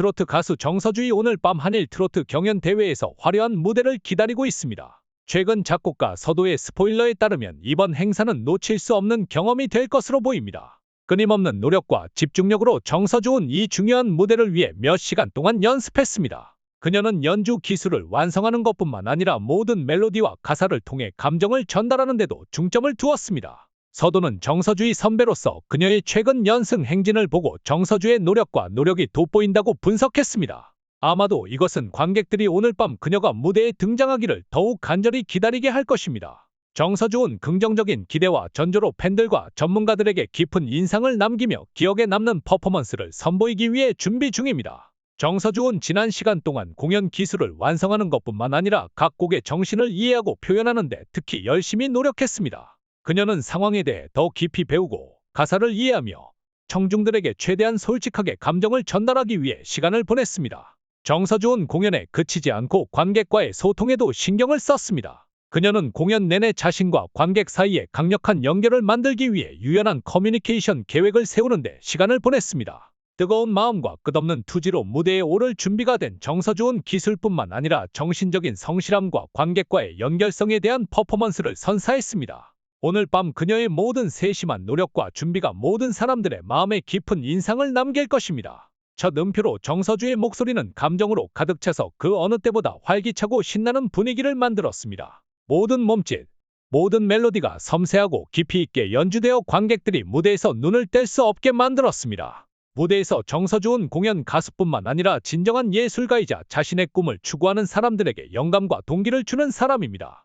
트로트 가수 정서주의 오늘 밤 한일 트로트 경연 대회에서 화려한 무대를 기다리고 있습니다. 최근 작곡가 서도의 스포일러에 따르면 이번 행사는 놓칠 수 없는 경험이 될 것으로 보입니다. 끊임없는 노력과 집중력으로 정서주은 이 중요한 무대를 위해 몇 시간 동안 연습했습니다. 그녀는 연주 기술을 완성하는 것뿐만 아니라 모든 멜로디와 가사를 통해 감정을 전달하는 데도 중점을 두었습니다. 서도는 정서주의 선배로서 그녀의 최근 연승 행진을 보고 정서주의 노력과 노력이 돋보인다고 분석했습니다. 아마도 이것은 관객들이 오늘 밤 그녀가 무대에 등장하기를 더욱 간절히 기다리게 할 것입니다. 정서주은 긍정적인 기대와 전조로 팬들과 전문가들에게 깊은 인상을 남기며 기억에 남는 퍼포먼스를 선보이기 위해 준비 중입니다. 정서주은 지난 시간 동안 공연 기술을 완성하는 것뿐만 아니라 각 곡의 정신을 이해하고 표현하는 데 특히 열심히 노력했습니다. 그녀는 상황에 대해 더 깊이 배우고 가사를 이해하며 청중들에게 최대한 솔직하게 감정을 전달하기 위해 시간을 보냈습니다. 정서주은 공연에 그치지 않고 관객과의 소통에도 신경을 썼습니다. 그녀는 공연 내내 자신과 관객 사이에 강력한 연결을 만들기 위해 유연한 커뮤니케이션 계획을 세우는데 시간을 보냈습니다. 뜨거운 마음과 끝없는 투지로 무대에 오를 준비가 된 정서주은 기술뿐만 아니라 정신적인 성실함과 관객과의 연결성에 대한 퍼포먼스를 선사했습니다. 오늘 밤 그녀의 모든 세심한 노력과 준비가 모든 사람들의 마음에 깊은 인상을 남길 것입니다. 첫 음표로 정서주의 목소리는 감정으로 가득 차서 그 어느 때보다 활기차고 신나는 분위기를 만들었습니다. 모든 몸짓, 모든 멜로디가 섬세하고 깊이 있게 연주되어 관객들이 무대에서 눈을 뗄 수 없게 만들었습니다. 무대에서 정서주은 공연 가수뿐만 아니라 진정한 예술가이자 자신의 꿈을 추구하는 사람들에게 영감과 동기를 주는 사람입니다.